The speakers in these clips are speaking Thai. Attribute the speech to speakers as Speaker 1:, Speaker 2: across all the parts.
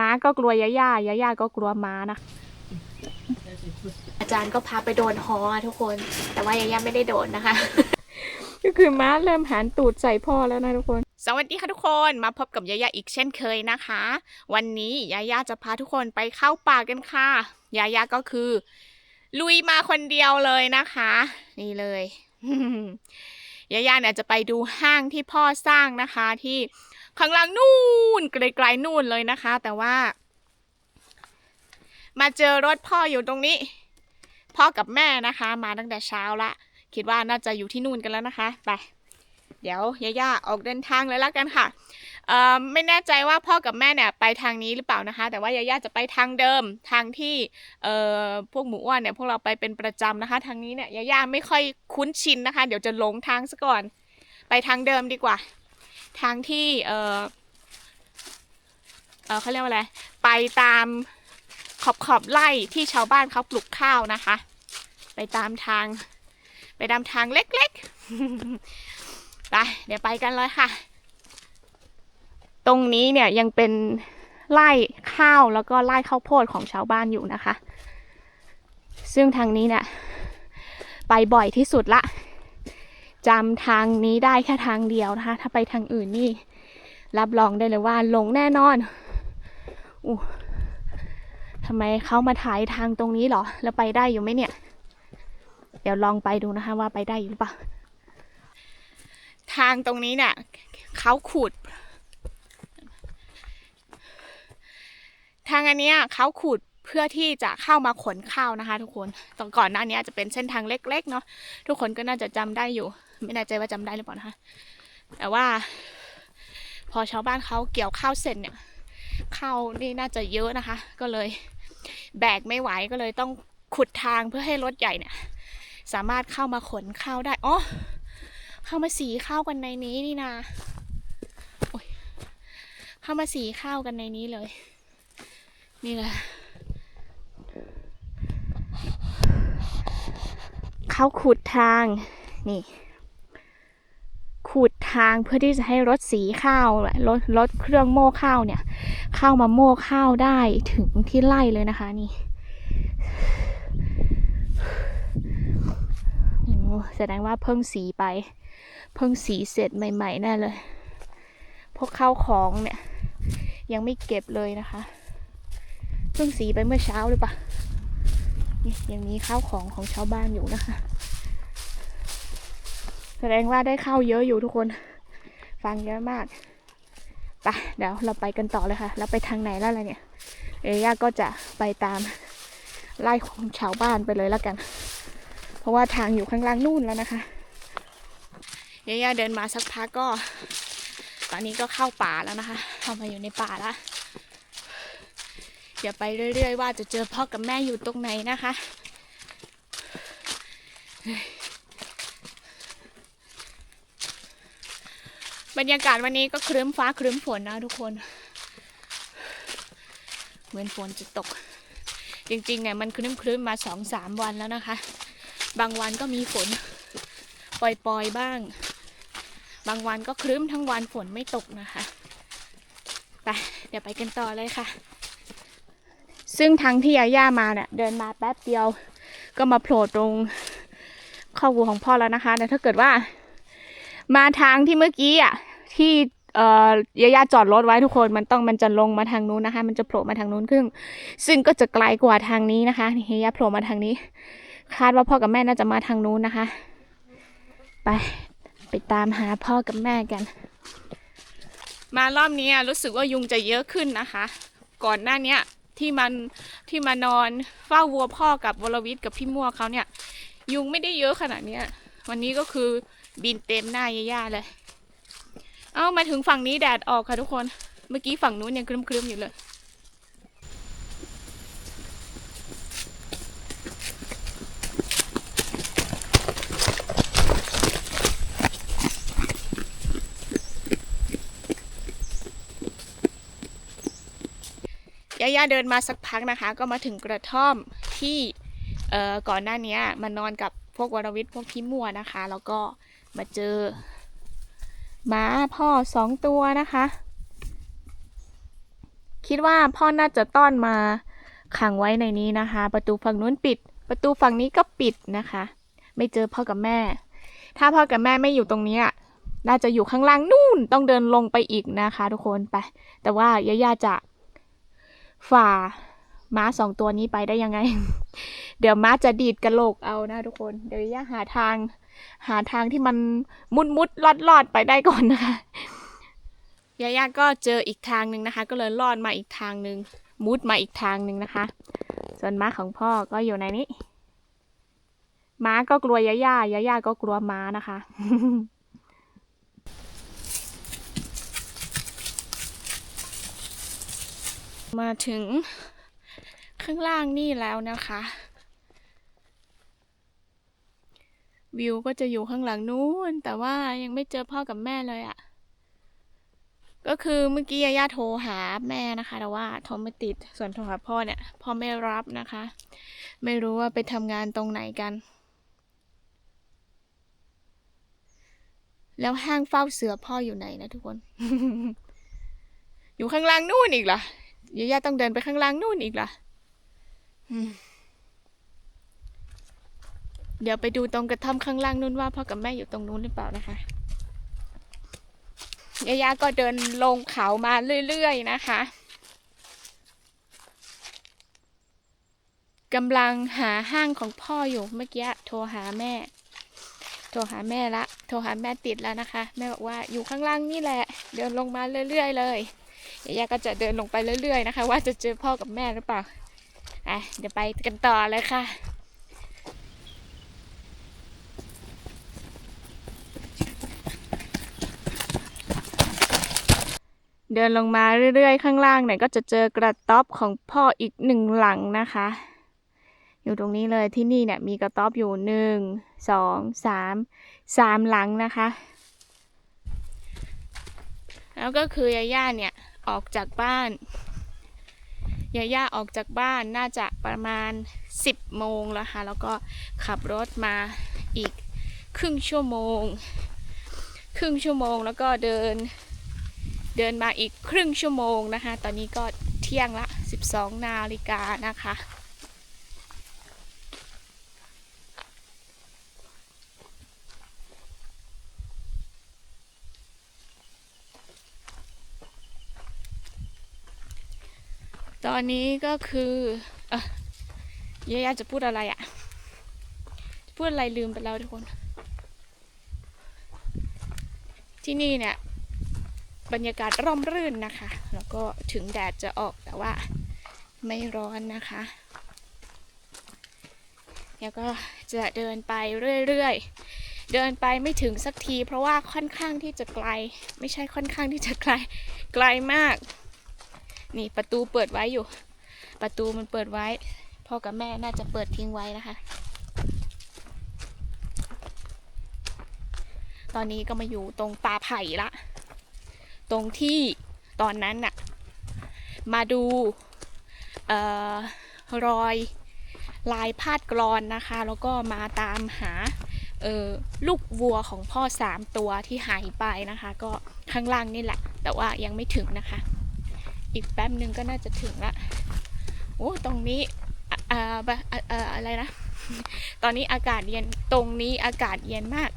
Speaker 1: ม้าก็กลัวยาย่ายาย่าก็กลัวม้านะ อาจารย์ก็พาไปโดนฮออะทุกคน แต่ว่ายาย่าไม่ได้โดนนะคะ ก็คือม้าเริ่มหันตูดใส่พ่อแล้วนะทุกคน สวัสดีค่ะทุกคนมาพบกับยาย่าอีกเช่นเคยนะคะ วันนี้ยาย่าจะพาทุกคนไปเข้าป่ากันค่ะยาย่าก็คือ ลุยมาคนเดียวเลยนะคะ นี่เลยยาย่าเนี่ยจะไปดูห้างที่พ่อสร้างนะคะที่ ข้างล่างนู่นไกลๆนู่นเลยนะคะ แต่ว่า มาเจอรถพ่ออยู่ตรงนี้ พ่อกับแม่นะคะ มาตั้งแต่เช้าละคิดว่าน่าจะอยู่ที่นู่นกันแล้วนะคะไปเดี๋ยวยาย่าออกเดินทางเลยละกันค่ะไม่แน่ใจว่าพ่อกับแม่เนี่ยไปทางนี้หรือเปล่านะคะ แต่ว่ายาย่าจะไปทางเดิมทางที่พวกหมูอ้วนเนี่ยพวกเราไปเป็นประจำนะคะ ทางนี้เนี่ยยาย่าไม่ค่อยคุ้นชินนะคะ เดี๋ยวจะหลงทางซะก่อน ไปทางเดิมดีกว่า ทางที่เอ่อเออเขาเรียกว่าอะไร ไปตามขอบขอบไร่ที่ชาวบ้านเขาปลูกข้าวนะคะ ไปตามทาง ไปตามทางเล็กๆ ไป เดี๋ยวไปกันเลยค่ะ ตรงนี้เนี่ยยังเป็นไร่ข้าวแล้วก็ไร่ข้าวโพดของชาวบ้านอยู่นะคะ ซึ่งทางนี้เนี่ยไปบ่อยที่สุดละ จำทางนี้ได้แค่ทางเดียวนะคะ ถ้าไปทางอื่นนี่ รับรองได้เลยว่าหลงแน่นอนอู้ทำไมเขามาถ่ายทางตรงนี้หรอ แล้วไปได้อยู่ไหมเนี่ย เดี๋ยวลองไปดูนะคะว่าไปได้อยู่หรือเปล่า ทางตรงนี้เนี่ยเขาขุด ทางอันนี้เขาขุดเพื่อที่จะเข้ามาขนข้าวนะคะ ทุกคนตอนก่อนหน้านี้จะเป็นเส้นทางเล็ก ๆ เนาะทุกคนก็น่าจะจำได้อยู่ ไม่แน่ใจว่าจำได้หรือเปล่านะคะ แต่ว่า พอชาวบ้านเขาเกี่ยวข้าวเสร็จเนี่ยข้าวนี่น่าจะเยอะนะคะ ก็เลยแบกไม่ไหวก็เลยต้องขุดทางเพื่อให้รถใหญ่เนี่ย สามารถเข้ามาขนข้าวได้อ๋อเข้ามาสีข้าวกันในนี้นี่นาเข้ามาสีข้าวกันในนี้เลย นี่แหละเขาขุดทาง นี่ ขุดทางเพื่อที่จะให้รถสีข้าวรถรถเครื่องโม่ข้าวเนี่ย เข้ามาโม่ข้าวได้ถึงที่ไร่เลยนะคะนี่แสดงว่าเพิ่งสีไป เพิ่งสีเสร็จใหม่ๆแน่เลย พวกข้าวของเนี่ย ยังไม่เก็บเลยนะคะ เพิ่งสีไปเมื่อเช้าหรือเปล่ายังมีข้าวของของชาวบ้านอยู่นะคะ แสดงว่าได้เข้าเยอะอยู่ทุกคน ฟังเยอะมากไปเดี๋ยวเราไปกันต่อเลยค่ะ เราไปทางไหนแล้วล่ะเนี่ย เอย่าก็จะไปตามไล่ของชาวบ้านไปเลยแล้วกัน เพราะว่าทางอยู่ข้างล่างนู่นแล้วนะคะยาย่าเดินมาสักพักก็ ตอนนี้ก็เข้าป่าแล้วนะคะเข้ามาอยู่ในป่าแล้วเดี๋ยวไปเรื่อย ๆ ว่าจะเจอพ่อกับแม่อยู่ตรงไหนนะคะเฮ้ย บรรยากาศวันนี้ก็ครึ้มฟ้าครึ้มฝนนะทุกคน เหมือนฝนจะตก จริงๆเนี่ยมันครึ้มๆมาสองสามวันแล้วนะคะ บางวันก็มีฝน ปล่อยๆบ้าง บางวันก็ครึ้มทั้งวันฝนไม่ตกนะคะไปเดี๋ยวไปกันต่อเลยค่ะ ซึ่งทางที่ยาย่ามาเนี่ยเดินมาแป๊บเดียว ก็มาโผล่ตรงข้อวัวของพ่อแล้วนะคะแต่ถ้าเกิดว่ามาทางที่เมื่อกี้อะ ที่เอ่อยาย่าจอดรถไว้ทุกคนมันต้องมันจะลงมาทางนู้นนะคะ มันจะโผล่มาทางนู้นครึ่ง ซึ่งก็จะไกลกว่าทางนี้นะคะนี่ยาโผล่มาทางนี้ คาดว่าพ่อกับแม่น่าจะมาทางนู้นนะคะ ไปไปตามหาพ่อกับแม่กัน มารอบนี้รู้สึกว่ายุงจะเยอะขึ้นนะคะ ก่อนหน้าเนี้ยที่มันที่มานอนเฝ้าวัวพ่อกับวรวิทย์กับพี่มั่วเขาเนี่ย ยุงไม่ได้เยอะขนาดเนี้ย วันนี้ก็คือบินเต็มหน้าย่าเลย เอ้ามาถึงฝั่งนี้แดดออกค่ะทุกคน เมื่อกี้ฝั่งนู้นยังครึ้มๆอยู่เลย ย่ายเดินมาสักพักนะคะ ก็มาถึงกระท่อมที่ก่อนหน้านี้มานอนกับพวกวรวิทย์พวกพี่มัวนะคะ แล้วก็มาเจอ หมาพ่อสองตัวนะคะ คิดว่าพ่อน่าจะต้อนมาขังไว้ในนี้นะคะ ประตูฝั่งนู้นปิด ประตูฝั่งนี้ก็ปิดนะคะ ไม่เจอพ่อกับแม่ ถ้าพ่อกับแม่ไม่อยู่ตรงนี้น่าจะอยู่ข้างล่างนู่นต้องเดินลงไปอีกนะคะ ทุกคนไป แต่ว่าย่าจะฝ่าม้าสองตัวนี้ไปได้ยังไง เดี๋ยวม้าจะดีดกระโหลกเอานะทุกคน เดี๋ยวย่าหาทาง หาทางที่มันมุดมุดลอดลอดไปได้ก่อนนะคะยาย่าก็เจออีกทางหนึ่งนะคะ ก็เลยลอดมาอีกทางหนึ่งมุดมาอีกทางหนึ่งนะคะ ส่วนม้าของพ่อก็อยู่ในนี้ ม้าก็กลัวยาย่ายาย่าก็กลัวม้านะคะมาถึงข้างล่างนี่แล้วนะคะ วิวก็จะอยู่ข้างหลังนู้น แต่ว่ายังไม่เจอพ่อกับแม่เลยอะ่ะ ก็คือเมื่อกี้ย่าโทรหาแม่นะคะ แต่ว่าโทรไม่ติด ส่วนโทรหาพ่อเนี่ย พ่อไม่รับนะคะ ไม่รู้ว่าไปทำงานตรงไหนกัน แล้วห้างเฝ้าเสือพ่ออยู่ไหนนะทุกคน อยู่ข้างล่างนู่นอีกเหรอย่าต้องเดินไปข้างล่างนู่นอีกเหรอ เดี๋ยวไปดูตรงกระท่อมข้างล่างนู่นว่าพ่อกับแม่อยู่ตรงนู้นหรือเปล่านะคะยายาก็เดินลงเขามาเรื่อยๆนะคะกำลังหาห้างของพ่ออยู่เมื่อกี้โทรหาแม่ โทรหาแม่ละ โทรหาแม่ติดแล้วนะคะ แม่บอกว่าอยู่ข้างล่างนี่แหละ เดินลงมาเรื่อยๆเลยยายาก็จะเดินลงไปเรื่อยๆนะคะ ว่าจะเจอพ่อกับแม่หรือเปล่าอะเดี๋ยวไปกันต่อเลยค่ะ เดินลงมาเรื่อยๆ ข้างล่างเนี่ยก็จะเจอกระต๊อบของพ่ออีกหนึ่งหลังนะคะ อยู่ตรงนี้เลยที่นี่เนี่ยมีกระต๊อบอยู่หนึ่งสองสามสามหลังนะคะ แล้วก็คือยาย่าเนี่ยออกจากบ้านยาย่าออกจากบ้านน่าจะประมาณ 10โมงแล้วค่ะแล้วก็ขับรถมาอีกครึ่งชั่วโมง ครึ่งชั่วโมงแล้วก็เดิน เดินมาอีกครึ่งชั่วโมงนะคะ ตอนนี้ก็เที่ยงละ 12 นาฬิกานะคะ ตอนนี้ก็คือเออยายาจะพูดอะไรอะ่ะ พูดอะไรลืมไปแล้วทุกคน ที่นี่เนี่ย บรรยากาศร่มรื่นนะคะ แล้วก็ถึงแดดจะออกแต่ว่าไม่ร้อนนะคะแล้วก็จะเดินไปเรื่อยๆ เดินไปไม่ถึงสักที เพราะว่าค่อนข้างที่จะไกล ไม่ใช่ค่อนข้างที่จะไกล ไกลมาก นี่ประตูเปิดไว้อยู่ ประตูมันเปิดไว้ พ่อกับแม่น่าจะเปิดทิ้งไว้นะคะ ตอนนี้ก็มาอยู่ตรงป่าไผ่ละ ตรงที่ตอนนั้นน่ะมาดูออรอยลายพาดกรอนนะคะ แล้วก็มาตามหาลูกวัวของพ่อสามตัวที่หายไปนะคะ ก็ข้างล่างนี่แหละ แต่ว่ายังไม่ถึงนะคะ อีกแป๊บนึงก็น่าจะถึงละโอ้ตรงนี้อ่าอ่าบะอ่าอ่าอะไรนะ ตอนนี้อากาศเย็นตรงนี้อากาศเย็นมาก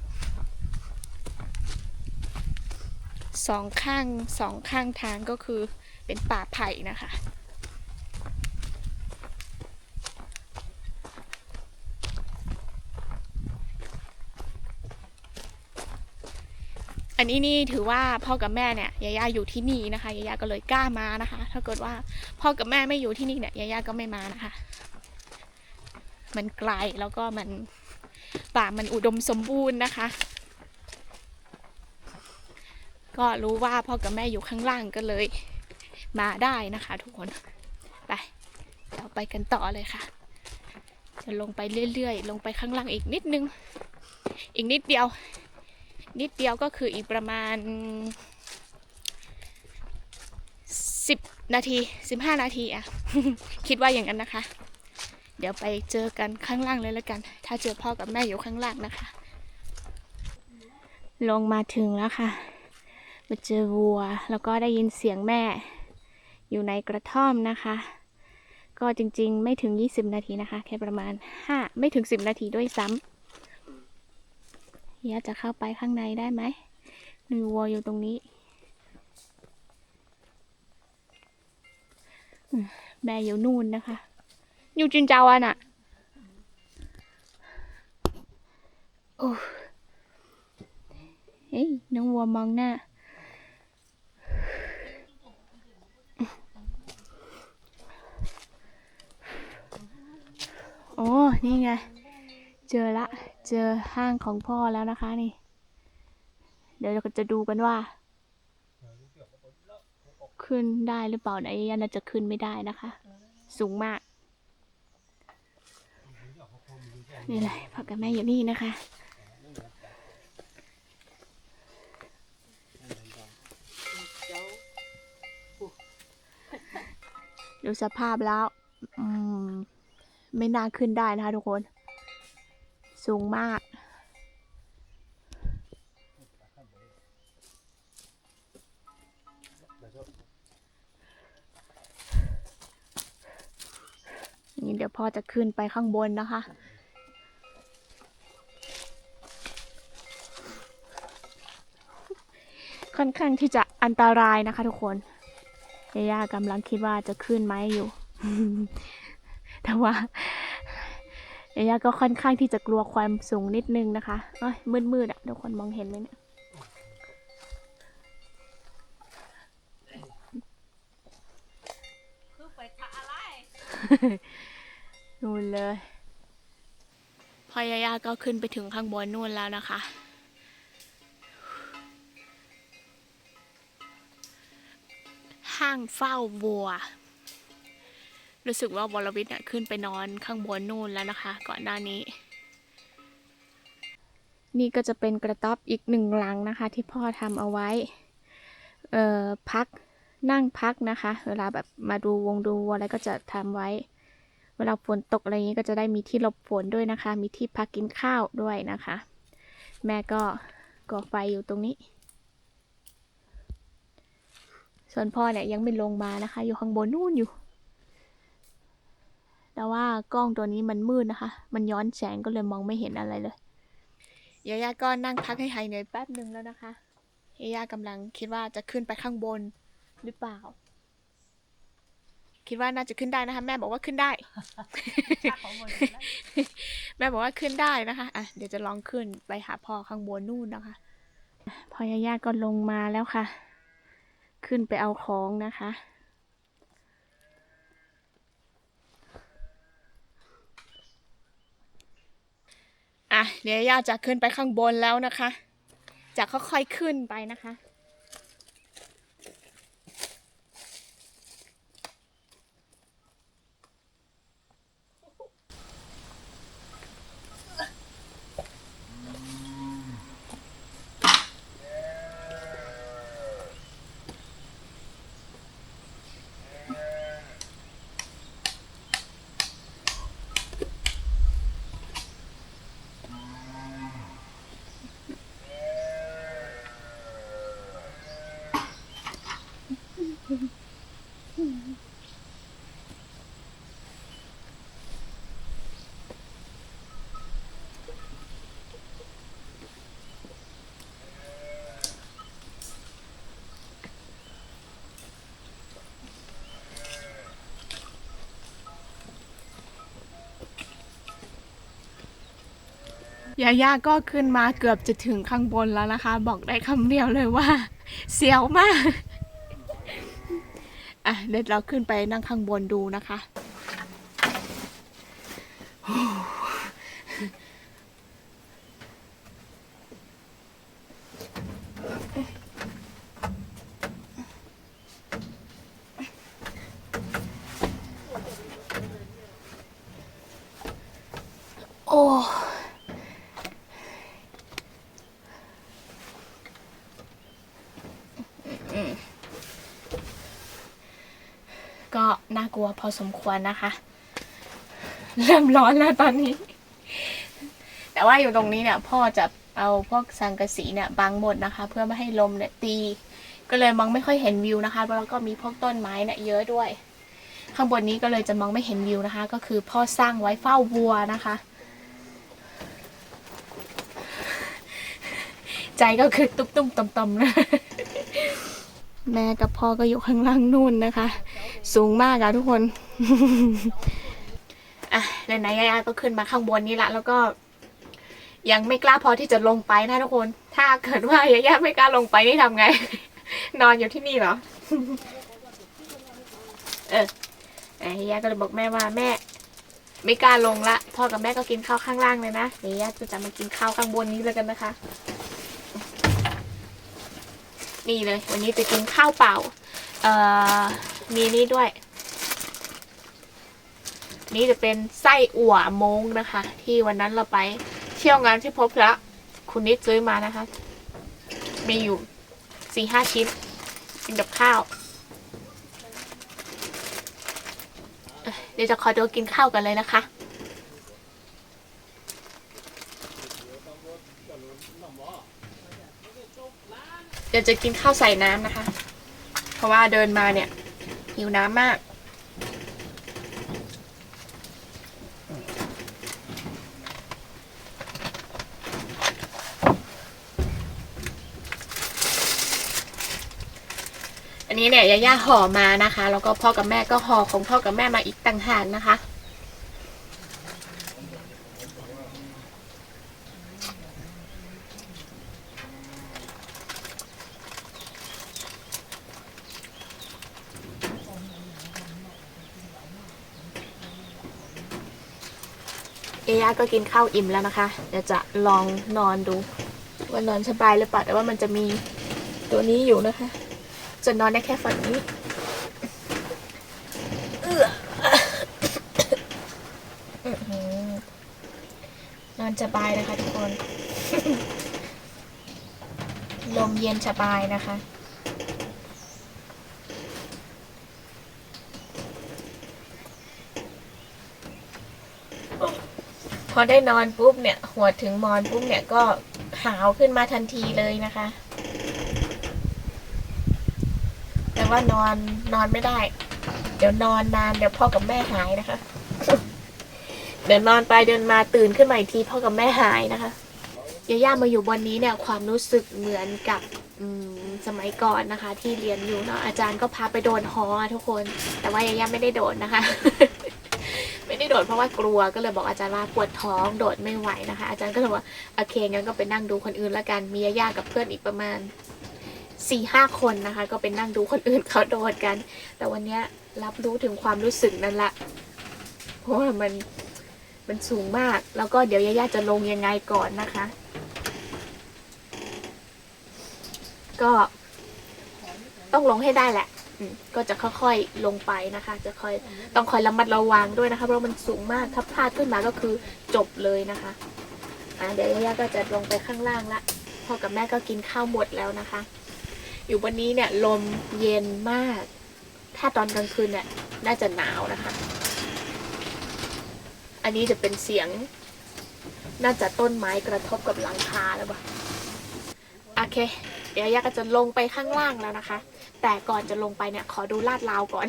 Speaker 1: สองข้างสองข้างทางก็คือเป็นป่าไผ่นะคะ อันนี้นี่ถือว่าพ่อกับแม่เนี่ยยายาอยู่ที่นี่นะคะยายาก็เลยกล้ามานะคะ ถ้าเกิดว่าพ่อกับแม่ไม่อยู่ที่นี่เนี่ยยายาก็ไม่มานะคะ มันไกลแล้วก็มันป่ามันอุดมสมบูรณ์นะคะ ก็รู้ว่าพ่อกับแม่อยู่ข้างล่างก็เลยมาได้นะคะ ทุกคน ไปเราไปกันต่อเลยค่ะ จะลงไปเรื่อยๆ ลงไปข้างล่างอีกนิดนึง อีกนิดเดียว นิดเดียวก็คืออีกประมาณ 10 นาที 15 นาทีอะคิดว่าอย่างนั้นนะคะ เดี๋ยวไปเจอกันข้างล่างเลยแล้วกัน ถ้าเจอพ่อกับแม่อยู่ข้างล่างนะคะ ลงมาถึงแล้วค่ะ มาเจอวัว แล้วก็ได้ยินเสียงแม่ อยู่ในกระท่อมนะคะ ก็จริงๆ ไม่ถึง 20 นาทีนะคะ แค่ประมาณ 5 ไม่ถึง 10 นาทีด้วยซ้ำเฮียจะเข้าไปข้างในได้ไหมมีวัวอยู่ตรงนี้ แม่อยู่นู่นนะคะ อยู่จินเจ้าอะน่ะโอ้เฮ้ยน้องวัวมองหน้า โอ้ นี่ไง เจอละ เจอห้างของพ่อแล้วนะคะนี่ เดี๋ยวเราจะดูกันว่า ขึ้นได้หรือเปล่าไหนยันน่าจะขึ้นไม่ได้นะคะ สูงมาก นี่เลยพ่อกับแม่อยู่นี่นะคะดูสภาพแล้ว อืม ไม่น่าขึ้นได้นะคะทุกคน สูงมาก นี่เดี๋ยวพ่อจะขึ้นไปข้างบนนะคะค่อนข้างที่จะอันตรายนะคะทุกคน ย่ากำลังคิดว่าจะขึ้นไหมอยู่ แต่ว่ายาย่าก็ค่อนข้างที่จะกลัวความสูงนิดนึงนะคะเอ้ยมืดๆอะทุกคนมองเห็นไหมเนี่ย
Speaker 2: คือไปทะอะไร
Speaker 1: นู่นเลยพอยายาก็ขึ้นไปถึงข้างบนนู่นแล้วนะคะ ห้างเฝ้าวัว รู้สึกว่าวรวิทย์เนี่ยขึ้นไปนอนข้างบนนู่นแล้วนะคะ ก่อนหน้านี้ นี่ก็จะเป็นกระต๊อบอีกหนึ่งหลังนะคะ ที่พ่อทำเอาไว้ เอ่อพักนั่งพักนะคะ เวลาแบบมาดูวงดูวัวอะไรก็จะทำไว้ เวลาฝนตกอะไรอย่างนี้ก็จะได้มีที่หลบฝนด้วยนะคะ มีที่พักกินข้าวด้วยนะคะ แม่ก็ก่อไฟอยู่ตรงนี้ ส่วนพ่อเนี่ยยังไม่ลงมานะคะ อยู่ข้างบนนู่นอยู่ แต่ว่ากล้องตัวนี้มันมืดนะคะ มันย้อนแสงก็เลยมองไม่เห็นอะไรเลยยาย่าก็นั่งพักให้หายเหนื่อยแป๊บหนึ่งแล้วนะคะยาย่ากำลังคิดว่าจะขึ้นไปข้างบนหรือเปล่า คิดว่าน่าจะขึ้นได้นะคะ แม่บอกว่าขึ้นได้
Speaker 2: ชักของบนแล้ว
Speaker 1: แม่บอกว่าขึ้นได้นะคะอะเดี๋ยวจะลองขึ้นไปหาพ่อข้างบนนู่นนะคะ พอยาย่าก็ลงมาแล้วค่ะ ขึ้นไปเอาของนะคะ อะเดี๋ยวย่าจะขึ้นไปข้างบนแล้วนะคะ จะค่อยๆขึ้นไปนะคะ ยาย่าก็ขึ้นมาเกือบจะถึงข้างบนแล้วนะคะ บอกได้คำเดียวเลยว่า เสียวมาก อะเดี๋ยวเราขึ้นไปนั่งข้างบนดูนะคะ โอ้ ก็น่ากลัวพอสมควรนะคะ เริ่มร้อนแล้วตอนนี้ แต่ว่าอยู่ตรงนี้เนี่ย พ่อจะเอาพวกสังกะสีเนี่ยบังหมดนะคะ เพื่อไม่ให้ลมเนี่ยตี ก็เลยมองไม่ค่อยเห็นวิวนะคะแล้วก็มีพวกต้นไม้เนี่ยเยอะด้วย ข้างบนนี้ก็เลยจะมองไม่เห็นวิวนะคะ ก็คือพ่อสร้างไว้เฝ้าวัวนะคะ ใจก็คือตุ้มตุ้มๆต่อมๆนะแม่กับพ่อก็อยู่ข้างล่างนู่นนะคะ สูงมากอะทุกคนอะไหนๆยายาก็ขึ้นมาข้างบนนี้ละแล้วก็ยังไม่กล้าพอที่จะลงไปนะทุกคน ถ้าเกิดว่ายายาไม่กล้าลงไปนี่ทำไง นอนอยู่ที่นี่เหรอ เออไอ้ยายาก็เลยบอกแม่ว่าแม่ไม่กล้าลงละ พ่อกับแม่ก็กินข้าวข้างล่างเลยนะเดี๋ยวยาจะจะมากินข้าวข้างบนนี้เลยกันนะคะ นี่เลย วันนี้จะกินข้าวเปล่า เอ่อ มีนี่ด้วย นี่จะเป็นไส้อั่วมงนะคะ ที่วันนั้นเราไปเที่ยวงานที่พบพระคุณนิดซื้อมานะคะ มีอยู่สี่ห้าชิ้นกินกับข้าวเอ้ยเดี๋ยวจะขอตัวกินข้าวกันเลยนะคะ เดี๋ยวจะกินข้าวใส่น้ำนะคะ เพราะว่าเดินมาเนี่ย หิวน้ำมาก อันนี้เนี่ยยาย่าห่อมานะคะ แล้วก็พ่อกับแม่ก็ห่อของพ่อกับแม่มาอีกต่างหากนะคะ ย่าก็กินข้าวอิ่มแล้วนะคะ เดี๋ยวจะลองนอนดู ว่านอนสบายหรือเปล่าแต่ว่ามันจะมีตัวนี้อยู่นะคะ จะนอนได้แค่ฝั่งนี้เออนอนสบายนะคะทุกคน ลมเย็นสบายนะคะ พอได้นอนปุ๊บเนี่ย หัวถึงมอนปุ๊บเนี่ยก็หาวขึ้นมาทันทีเลยนะคะ แต่ว่านอนนอนไม่ได้ เดี๋ยวนอนนานเดี๋ยวพ่อกับแม่หายนะคะ เดี๋ยวนอนไปเดินมาตื่นขึ้นมาอีกทีพ่อกับแม่หายนะคะยาย่ามาอยู่บนนี้เนี่ยความรู้สึกเหมือนกับสมัยก่อนนะคะ ที่เรียนอยู่เนาะอาจารย์ก็พาไปโดนฮอทุกคน แต่ว่ายาย่าไม่ได้โดนนะคะ โดดเพราะว่ากลัวก็เลยบอกอาจารย์ว่าปวดท้องโดดไม่ไหวนะคะ อาจารย์ก็เลยว่าโอเคงั้นก็ไปนั่งดูคนอื่นละกันมียาย่ากับเพื่อนอีกประมาณสี่ห้าคนนะคะ ก็ไปนั่งดูคนอื่นเขาโดดกัน แต่วันนี้รับรู้ถึงความรู้สึกนั้นละเพราะว่ามันมันสูงมาก แล้วก็เดี๋ยวยาย่าจะลงยังไงก่อนนะคะ ก็ต้องลงให้ได้แหละ ก็จะค่อยๆลงไปนะคะ จะค่อยต้องคอยระมัดระวังด้วยนะคะ เพราะมันสูงมากถ้าพลาดขึ้นมาก็คือจบเลยนะคะอ่าเดี๋ยวยาก็จะลงไปข้างล่างละพ่อกับแม่ก็กินข้าวหมดแล้วนะคะ อยู่บนนี้เนี่ยลมเย็นมาก ถ้าตอนกลางคืนเนี่ยน่าจะหนาวนะคะ อันนี้จะเป็นเสียง น่าจะต้นไม้กระทบกับหลังคาแล้วปะโอเค เดี๋ยวยาก็จะลงไปข้างล่างแล้วนะคะ แต่ก่อนจะลงไปเนี่ยขอดูลาดราวก่อน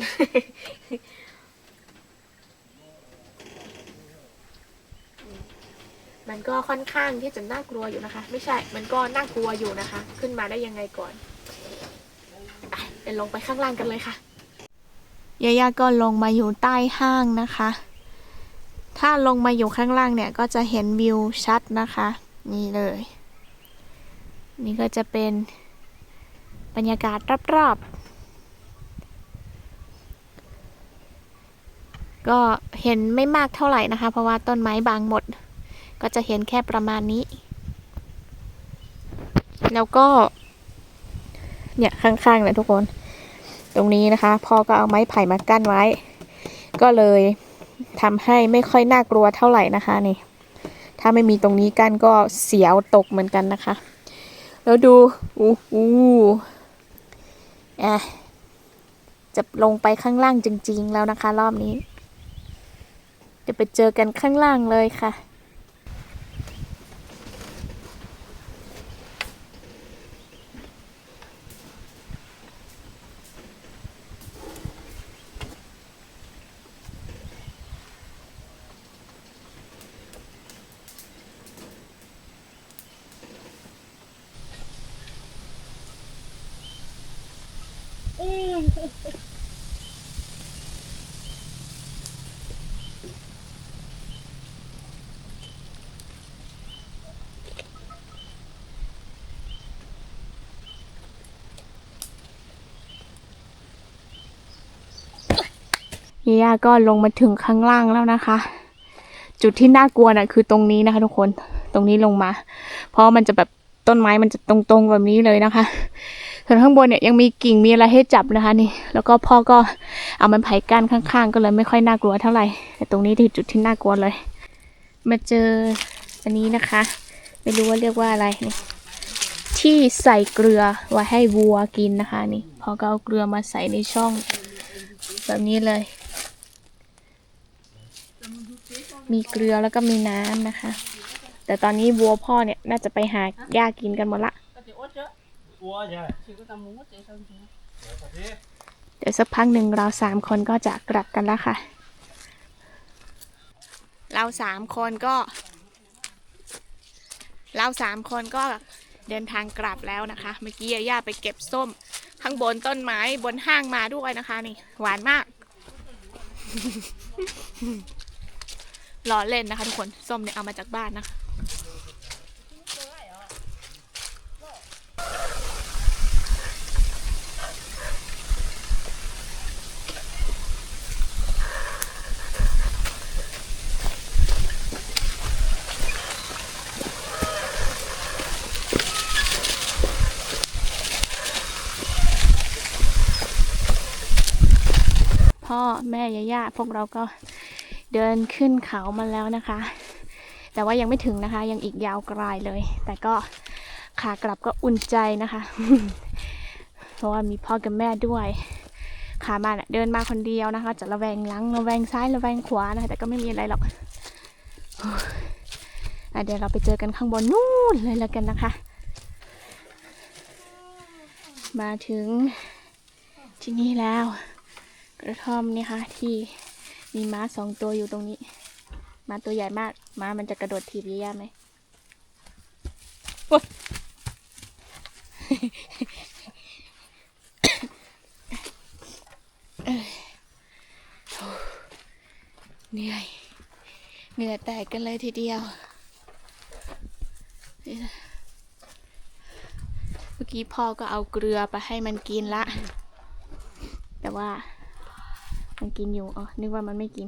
Speaker 1: มันก็ค่อนข้างที่จะน่ากลัวอยู่นะคะ ไม่ใช่ มันก็น่ากลัวอยู่นะคะ ขึ้นมาได้ยังไงก่อนไปเดี๋ยวลงไปข้างล่างกันเลยค่ะยาย่าก็ลงมาอยู่ใต้ห้างนะคะ ถ้าลงมาอยู่ข้างล่างเนี่ยก็จะเห็นวิวชัดนะคะ นี่เลย นี่ก็จะเป็นบรรยากาศรอบๆ ก็เห็นไม่มากเท่าไหร่นะคะ เพราะว่าต้นไม้บางหมด ก็จะเห็นแค่ประมาณนี้ แล้วก็ เนี่ยข้างๆเลยทุกคน ตรงนี้นะคะพ่อก็เอาไม้ไผ่มากั้นไว้ ก็เลยทำให้ไม่ค่อยน่ากลัวเท่าไหร่นะคะนี่ ถ้าไม่มีตรงนี้กั้นก็เสียวตกเหมือนกันนะคะ แล้วดูอู้อู้อะจะลงไปข้างล่างจริง ๆ แล้วนะคะ รอบนี้ จะไปเจอกันข้างล่างเลยค่ะ ย่าก็ลงมาถึงข้างล่างแล้วนะคะ จุดที่น่ากลัวน่ะคือตรงนี้นะคะ ทุกคนตรงนี้ลงมา เพราะมันจะแบบต้นไม้มันจะตรงๆแบบนี้เลยนะคะ ส่วนข้างบนเนี่ยยังมีกิ่งมีอะไรให้จับนะคะนี่ แล้วก็พ่อก็เอามันไผ่กั้นข้าง ๆ ก็เลยไม่ค่อยน่ากลัวเท่าไหร่ แต่ตรงนี้ที่จุดที่น่ากลัวเลย มาเจออันนี้นะคะ ไม่รู้ว่าเรียกว่าอะไรนี่ที่ใส่เกลือไว้ให้วัวกินนะคะนี่พ่อก็เอาเกลือมาใส่ในช่อง แบบนี้เลย มีเกลือแล้วก็มีน้ำนะคะ แต่ตอนนี้วัวพ่อเนี่ยน่าจะไปหาหญ้ากินกันหมดละ เดี๋ยวสักพักหนึ่งเราสามคนก็จะกลับกันแล้วค่ะ เราสามคนก็ เราสามคนก็เดินทางกลับแล้วนะคะ เมื่อกี้ย่าไปเก็บส้ม ข้างบนต้นไม้บนห้างมาด้วยนะคะนี่ หวานมากล้อเล่นนะคะทุกคน ส้มเนี่ยเอามาจากบ้านนะคะ พ่อ แม่ยาย่าพวกเราก็เดินขึ้นเขามาแล้วนะคะ แต่ว่ายังไม่ถึงนะคะ ยังอีกยาวไกลเลย แต่ก็ขากลับก็อุ่นใจนะคะ เพราะว่ามีพ่อกับแม่ด้วยขามาน่ะเดินมาคนเดียวนะคะ จะระแวงหลังระแวงซ้ายระแวงขวานะคะแต่ก็ไม่มีอะไรหรอกเดี๋ยวเราไปเจอกันข้างบนนู่นเลยแล้วกันนะคะ มาถึงที่นี่แล้ว กระท่อมนี่ค่ะ ที่มีม้าสองตัวอยู่ตรงนี้ ม้าตัวใหญ่มาก ม้ามันจะกระโดดถีบย่าไหมเหนื่อย เหนื่อยแตกกันเลยทีเดียว เมื่อกี้พ่อก็เอาเกลือไปให้มันกินละ แต่ว่า มันกินอยู่ อ๋อ นึกว่ามันไม่กิน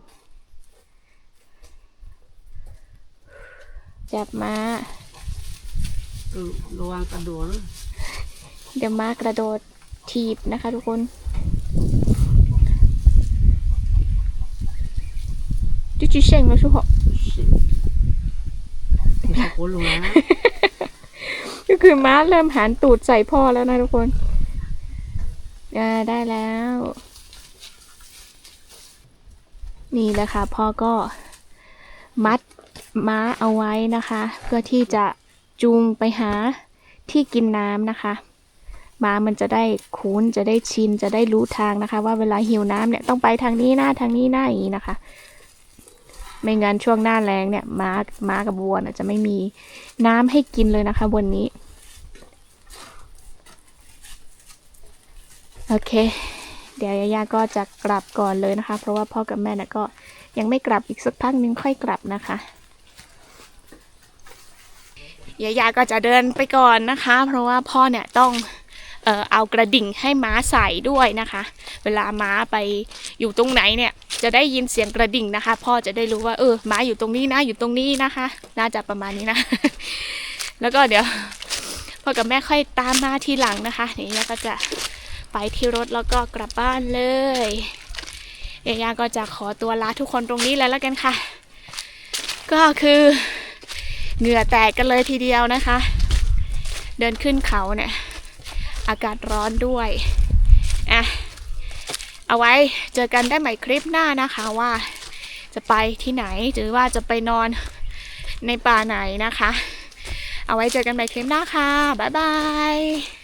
Speaker 1: จับมา
Speaker 2: Ừ, đồ ăn cả đồ nữa.
Speaker 1: เดี๋ยวมากระโดดถีบนะคะทุกคนจุจิเชงแล้วชุก
Speaker 2: Thì sao cố luôn á.
Speaker 1: ก็คือม้าเริ่มหันตูดใส่พ่อแล้วนะทุกคนอ่าได้แล้ว นี่แหละค่ะพ่อก็มัดม้าเอาไว้นะคะ เพื่อที่จะจูงไปหาที่กินน้ำนะคะม้ามันจะได้คุ้นจะได้ชินจะได้รู้ทางนะคะ ว่าเวลาหิวน้ำเนี่ยต้องไปทางนี้หนะทางนี้หนะอย่างนี้นะคะ ไม่งั้นช่วงหน้าแล้งเนี่ยม้าม้ากับวัวนะจะไม่มีน้ำให้กินเลยนะคะวันนี้ โอเค เดี๋ยวยาย่าก็จะกลับก่อนเลยนะคะ เพราะว่าพ่อกับแม่น่ะก็ยังไม่กลับอีกสักพักนึงค่อยกลับนะคะยายาก็จะเดินไปก่อนนะคะ เพราะว่าพ่อเนี่ยต้องเออเอากระดิ่งให้ม้าใส่ด้วยนะคะ เวลาม้าไปอยู่ตรงไหนเนี่ย จะได้ยินเสียงกระดิ่งนะคะ พ่อจะได้รู้ว่าเออม้าอยู่ตรงนี้นะอยู่ตรงนี้นะคะ น่าจะประมาณนี้นะ แล้วก็เดี๋ยวพ่อกับแม่ค่อยตามมาทีหลังนะคะเดี๋ยวยาก็จะ ไปที่รถแล้วก็กลับบ้านเลยเดี๋ยวยาก็จะขอตัวลาทุกคนตรงนี้เลยแล้วกันค่ะ ก็คือเหงื่อแตกกันเลยทีเดียวนะคะ เดินขึ้นเขาเนี่ย อากาศร้อนด้วยอะเอาไว้เจอกันได้ใหม่คลิปหน้านะคะว่าจะไปที่ไหนหรือว่าจะไปนอนในป่าไหนนะคะ เอาไว้เจอกันใหม่คลิปหน้าค่ะ บ๊ายบาย